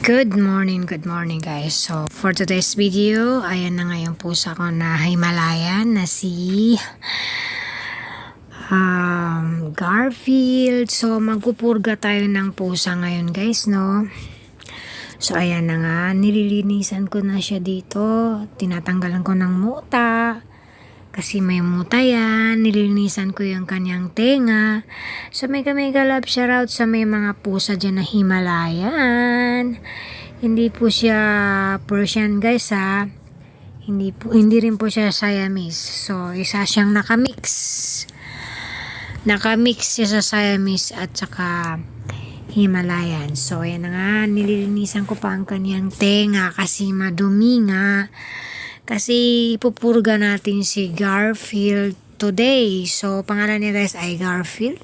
Good morning, good morning guys. So, for today's video, ayan na nga yung pusa ko na Himalayan na si um, Garfield. So, magpupurga tayo ng pusa ngayon guys, no? So, ayan na nga. Nililinisan ko na siya dito. Tinatanggalan ko ng muta. Kasi may muta yan. Nilinisan ko yung kanyang tenga. So, mega mega love shoutout sa may mga pusa dyan na Himalayan. Hindi po siya Persian guys ha. Hindi, po, hindi rin po siya Siamese. So, isa siyang nakamix. Nakamix siya sa Siamese at saka Himalayan. So, ayan nga. Nililinisan ko pa ang kanyang tenga kasi madumi nga. Kasi ipupurga natin si Garfield today. So, pangalan niya guys ay Garfield.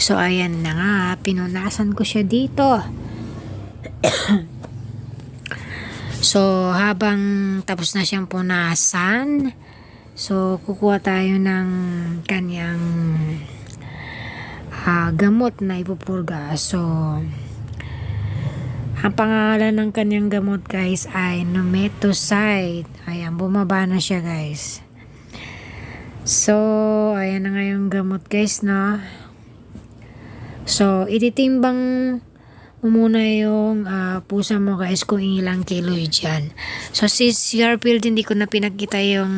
So, ayan na nga. Pinunasan ko siya dito. so, habang tapos na siyang punasan, so, kukuha tayo ng kanyang ah, gamot na ipupurga. So, ang pangalan ng kanyang gamot guys ay Numetoside. Ayan, bumaba na siya guys. So, ayan na nga yung gamot guys, no? So, ititimbang mo muna yung ah, pusa mo guys kung ilang kilo dyan. So, si Garfield hindi ko na pinakita yung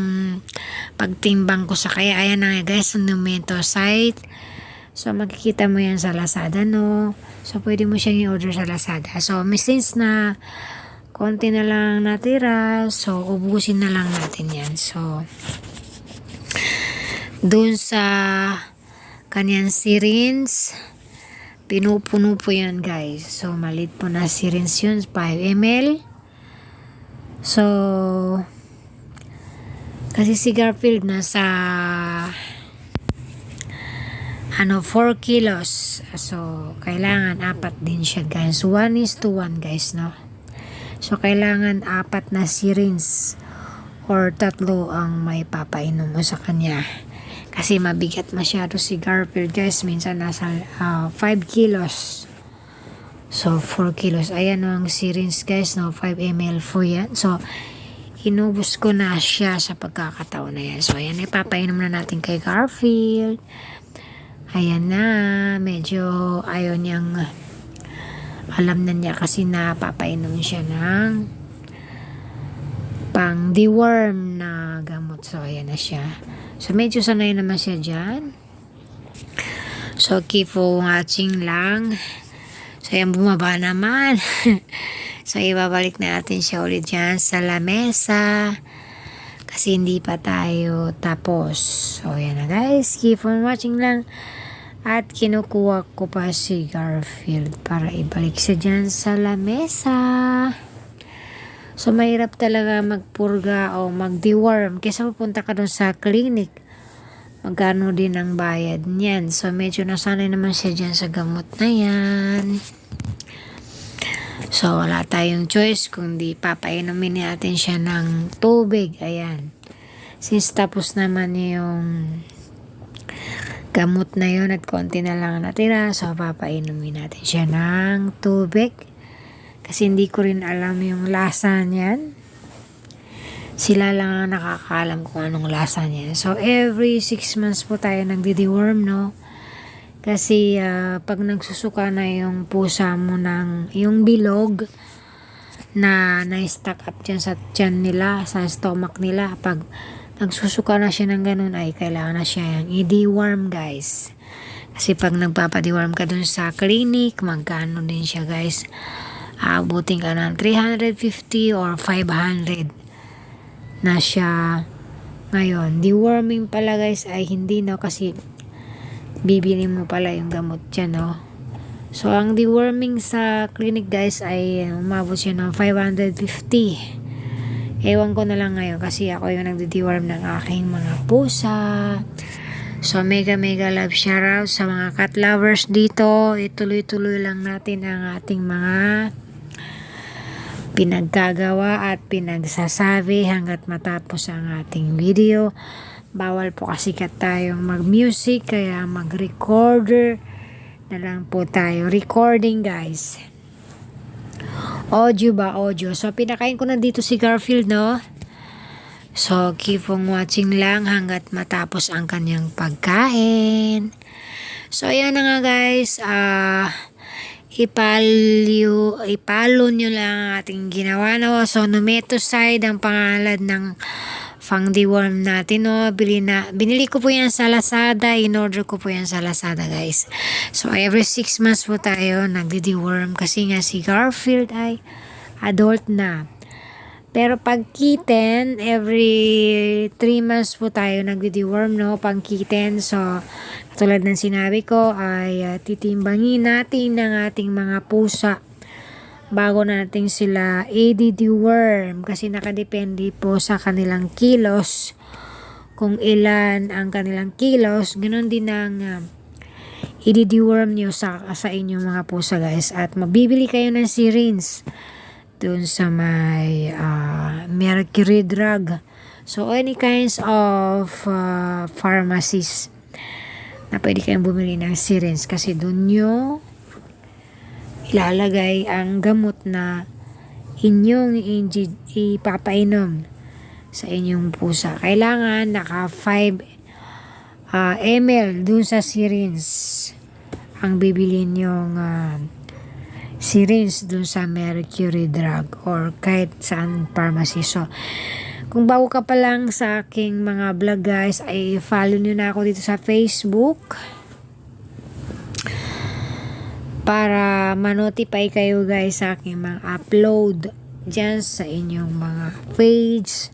pagtimbang ko sa kaya. Ayan na nga guys, Numetoside. So, makikita mo yan sa Lazada, no? So, pwede mo siyang i-order sa Lazada. So, since na konti na lang natira, so, ubusin na lang natin yan. So, dun sa kanyang syringe, pinupuno po yan, guys. So, malit po na syringe yun, 5 ml. So, kasi si Garfield nasa ano, 4 kilos. So, kailangan apat din siya, guys. 1 is to 1, guys, no? So, kailangan apat na syringe or tatlo ang may papainom mo sa kanya. Kasi mabigat masyado si Garfield, guys. Minsan nasa ah, 5 kilos. So, 4 kilos. Ayan ang syringe, guys, no? 5 ml po yan. So, inubos ko na siya sa pagkakataon na yan. So, ayan, ipapainom na natin kay Garfield. Ayan na, medyo ayaw niyang alam na niya kasi napapainom siya ng pang deworm na gamot. So, ayan na siya. So, medyo sanay naman siya dyan. So, keep watching lang. So, ayan, bumaba naman. so, ibabalik natin siya ulit dyan sa lamesa. Kasi hindi pa tayo tapos. So, ayan na guys. Keep on watching lang. At kinukuha ko pa si Garfield para ibalik siya dyan sa lamesa. So, mahirap talaga magpurga o mag-deworm. Kesa pupunta ka doon sa clinic. Magkano din ang bayad niyan. So, medyo nasanay naman siya dyan sa gamot na yan. So, wala tayong choice kundi papainumin natin siya ng tubig. Ayan. Since tapos naman yung gamot na yun at konti na lang natira, so papainumin natin siya ng tubig. Kasi hindi ko rin alam yung lasa niyan. Sila lang ang nakakaalam kung anong lasa niya. So, every 6 months po tayo nagdi-deworm, no? Kasi ah, pag nagsusuka na yung pusa mo ng yung bilog na na-stack up dyan sa tiyan nila, sa stomach nila, pag nagsusuka na siya ng ganun ay kailangan na siya yung i-deworm guys. Kasi pag nagpapa-deworm ka dun sa clinic, magkano din siya guys. Aabutin ka ng 350 or 500 na siya ngayon. Deworming pala guys ay hindi no kasi bibili mo pala yung gamot dyan, no? So, ang deworming sa clinic, guys, ay umabot siya ng 550. Ewan ko na lang ngayon kasi ako yung nagde-deworm ng aking mga pusa. So, mega mega love shoutout sa mga cat lovers dito. Ituloy-tuloy lang natin ang ating mga pinagkagawa at pinagsasabi hanggat matapos ang ating video. Bawal po kasi kat tayong mag-music kaya mag-recorder na lang po tayo. Recording guys. Audio ba? Audio. So, pinakain ko na dito si Garfield, no? So, keep on watching lang hanggat matapos ang kanyang pagkain. So, ayan na nga guys. Ah, ipalyo, ipalo nyo lang ang ating ginawa na. So, numetoside ang pangalan ng fang deworm natin, no? Bili na, binili ko po yan sa Lazada. In-order ko po yan sa Lazada, guys. So, every 6 months po tayo nagdi-deworm kasi nga si Garfield ay adult na. Pero pag kitten, every 3 months po tayo nagdi-deworm, no? Pag kitten, so, katulad ng sinabi ko, ay uh, titimbangin natin ng ating mga pusa bago natin sila i-deworm kasi nakadepende po sa kanilang kilos. Kung ilan ang kanilang kilos, ganun din ang uh, i-deworm nyo sa, sa inyong mga pusa guys. At mabibili kayo ng syringe dun sa may uh, mercury drug. So, any kinds of uh, pharmacies na pwede kayong bumili ng syringe kasi dun nyo ilalagay ang gamot na inyong ipapainom sa inyong pusa. Kailangan naka 5 uh, ml dun sa syringe ang bibilin yung uh, syringe dun sa mercury drug or kahit saan pharmacy. So, kung bago ka pa lang sa aking mga vlog guys, ay follow nyo na ako dito sa Facebook para ma-notify kayo guys sa aking mga upload dyan sa inyong mga page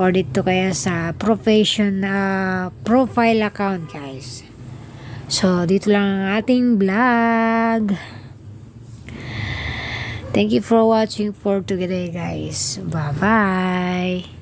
or dito kaya sa profession uh, profile account guys. So, dito lang ang ating vlog. Thank you for watching for today guys. Bye-bye.